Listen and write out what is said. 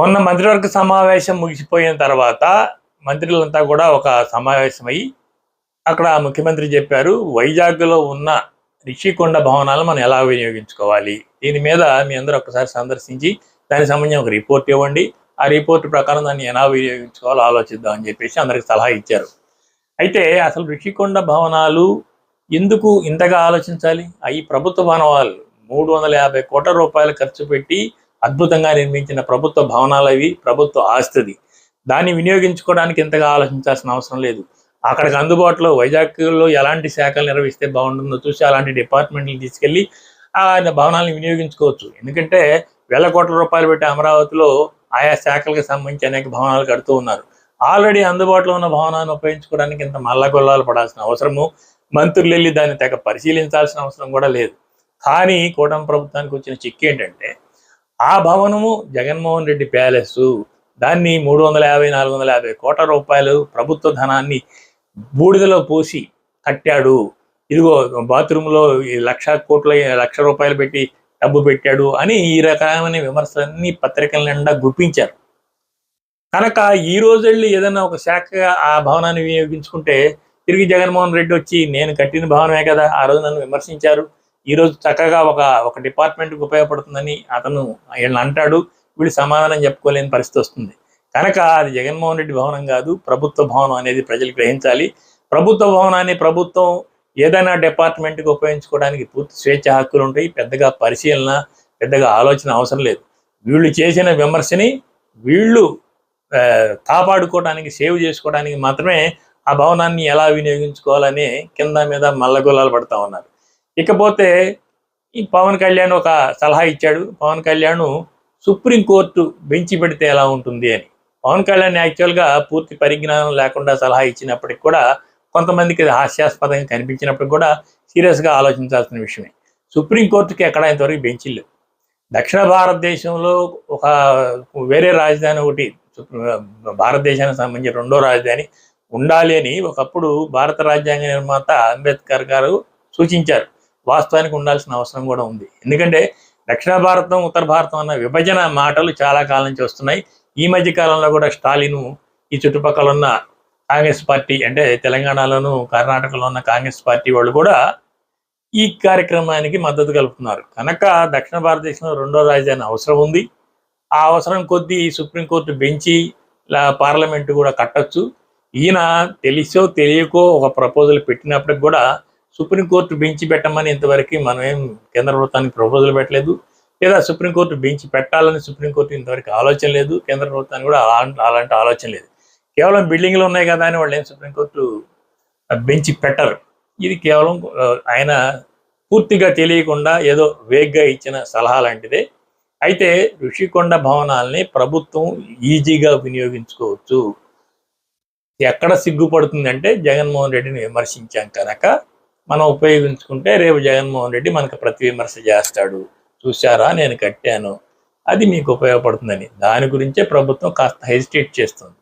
మొన్న మంత్రివర్గ సమావేశం ముగిసిపోయిన తర్వాత మంత్రులంతా కూడా ఒక సమావేశమై అక్కడ ముఖ్యమంత్రి చెప్పారు వైజాగ్లో ఉన్న రిషికొండ భవనాలు మనం ఎలా వినియోగించుకోవాలి? దీని మీద మీ అందరూ ఒకసారి సందర్శించి దానికి సంబంధించి ఒక రిపోర్ట్ ఇవ్వండి. ఆ రిపోర్ట్ ప్రకారం దాన్ని ఎలా వినియోగించుకోవాలో ఆలోచిద్దాం అని చెప్పేసి అందరికి సలహా ఇచ్చారు. అయితే అసలు రిషికొండ భవనాలు ఎందుకు ఇంతగా ఆలోచించాలి? అవి ప్రభుత్వ భవనాలు మూడు వందల యాభై కోట్ల రూపాయలు ఖర్చు పెట్టి అద్భుతంగా నిర్మించిన ప్రభుత్వ భవనాలు అవి ప్రభుత్వ ఆస్తిది దాన్ని వినియోగించుకోవడానికి ఇంతగా ఆలోచించాల్సిన అవసరం లేదు. అక్కడికి అందుబాటులో వైజాగ్లో ఎలాంటి శాఖలు నిర్వహిస్తే బాగుంటుందో చూసి అలాంటి డిపార్ట్మెంట్లు తీసుకెళ్ళి ఆ భవనాలను వినియోగించుకోవచ్చు. ఎందుకంటే వేల కోట్ల రూపాయలు పెట్టి అమరావతిలో ఆయా శాఖలకు సంబంధించి అనేక భవనాలు కడుతూ ఉన్నారు. ఆల్రెడీ అందుబాటులో ఉన్న భవనాన్ని ఉపయోగించుకోవడానికి ఇంత మల్లగొల్లాలు పడాల్సిన అవసరము మంత్రులు వెళ్ళి దాన్ని తెగ పరిశీలించాల్సిన అవసరం కూడా లేదు. కానీ కూటమి ప్రభుత్వానికి వచ్చిన చిక్కు ఏంటంటే ఆ భవనము జగన్మోహన్ రెడ్డి ప్యాలెస్. దాన్ని మూడు వందల యాభై నాలుగు వందల యాభై కోట్ల రూపాయలు ప్రభుత్వ ధనాన్ని బూడిదలో పోసి కట్టాడు. ఇదిగో బాత్రూంలో ఈ లక్ష కోట్ల లక్ష రూపాయలు పెట్టి డబ్బు పెట్టాడు అని ఈ రకమైన విమర్శలన్నీ పత్రికల నిండా గుప్పించారు. కనుక ఈ రోజు వెళ్ళి ఏదైనా ఒక శాఖ ఆ భవనాన్ని వినియోగించుకుంటే తిరిగి జగన్మోహన్ రెడ్డి వచ్చి నేను కట్టిన భవనమే కదా ఆ రోజు నన్ను విమర్శించారు. ఈ రోజు చక్కగా ఒక ఒక డిపార్ట్మెంట్కి ఉపయోగపడుతుందని అతను వీళ్ళని అంటాడు. వీళ్ళు సమాధానం చెప్పుకోలేని పరిస్థితి వస్తుంది. కనుక అది జగన్మోహన్ రెడ్డి భవనం కాదు ప్రభుత్వ భవనం అనేది ప్రజలు గ్రహించాలి. ప్రభుత్వ భవనాన్ని ప్రభుత్వం ఏదైనా డిపార్ట్మెంట్కి ఉపయోగించుకోవడానికి పూర్తి స్వేచ్ఛ హక్కులు ఉంటాయి. పెద్దగా పరిశీలన పెద్దగా ఆలోచన అవసరం లేదు. వీళ్ళు చేసిన విమర్శని వీళ్ళు కాపాడుకోవడానికి సేవ్ చేసుకోవడానికి మాత్రమే ఆ భవనాన్ని ఎలా వినియోగించుకోవాలని కింద మీద మల్లగొల్లాలు పడతా ఉన్నారు. ఇకపోతే ఈ పవన్ కళ్యాణ్ ఒక సలహా ఇచ్చాడు. పవన్ కళ్యాణ్ సుప్రీంకోర్టు బెంచి పెడితే ఎలా ఉంటుంది అని. పవన్ కళ్యాణ్ యాక్చువల్గా పూర్తి పరిజ్ఞానం లేకుండా సలహా ఇచ్చినప్పటికి కూడా కొంతమందికి అది హాస్యాస్పదంగా కనిపించినప్పటికి కూడా సీరియస్గా ఆలోచించాల్సిన విషయమే. సుప్రీంకోర్టుకి ఎక్కడ ఇంతవరకు బెంచీలు దక్షిణ భారతదేశంలో ఒక వేరే రాజధాని ఒకటి భారతదేశానికి సంబంధించి రెండో రాజధాని ఉండాలి అని ఒకప్పుడు భారత రాజ్యాంగ నిర్మాత అంబేద్కర్ గారు సూచించారు. వాస్తవానికి ఉండాల్సిన అవసరం కూడా ఉంది. ఎందుకంటే దక్షిణ భారతం ఉత్తర భారతం అన్న విభజన మాటలు చాలా కాలం నుంచి వస్తున్నాయి. ఈ మధ్య కాలంలో కూడా స్టాలిన్ ఈ చుట్టుపక్కల ఉన్న కాంగ్రెస్ పార్టీ అంటే తెలంగాణలోను కర్ణాటకలో ఉన్న కాంగ్రెస్ పార్టీ వాళ్ళు కూడా ఈ కార్యక్రమానికి మద్దతు కలుపుతున్నారు. కనుక దక్షిణ భారతదేశంలో రెండో రాజధాని అవసరం ఉంది. ఆ అవసరం కొద్దీ సుప్రీంకోర్టు బెంచి పార్లమెంటు కూడా కట్టొచ్చు. ఈయన తెలిసో తెలియకో ఒక ప్రపోజల్ పెట్టినప్పటికి కూడా సుప్రీంకోర్టు బెంచి పెట్టమని ఇంతవరకు మనం ఏం కేంద్ర ప్రభుత్వానికి ప్రపోజల్ పెట్టలేదు. లేదా సుప్రీంకోర్టు బెంచ్ పెట్టాలని సుప్రీంకోర్టు ఇంతవరకు ఆలోచన లేదు. కేంద్ర ప్రభుత్వానికి కూడా అలాంటి అలాంటి ఆలోచన లేదు. కేవలం బిల్డింగ్లు ఉన్నాయి కదా అని వాళ్ళు ఏం సుప్రీంకోర్టు బెంచి పెట్టరు. ఇది కేవలం ఆయన పూర్తిగా తెలియకుండా ఏదో వేగ్గా ఇచ్చిన సలహా లాంటిదే. అయితే ఋషికొండ భవనాల్ని ప్రభుత్వం ఈజీగా వినియోగించుకోవచ్చు. ఎక్కడ సిగ్గుపడుతుందంటే జగన్మోహన్ రెడ్డిని విమర్శించాం కనుక మనం ఉపయోగించుకుంటే రేపు జగన్మోహన్ రెడ్డి మనకు ప్రతి విమర్శ చేస్తాడు. చూశారా? నేను కట్టాను. అది మీకు ఉపయోగపడుతుందని. దాని గురించే ప్రభుత్వం కాస్త హెజిటేట్ చేస్తుంది.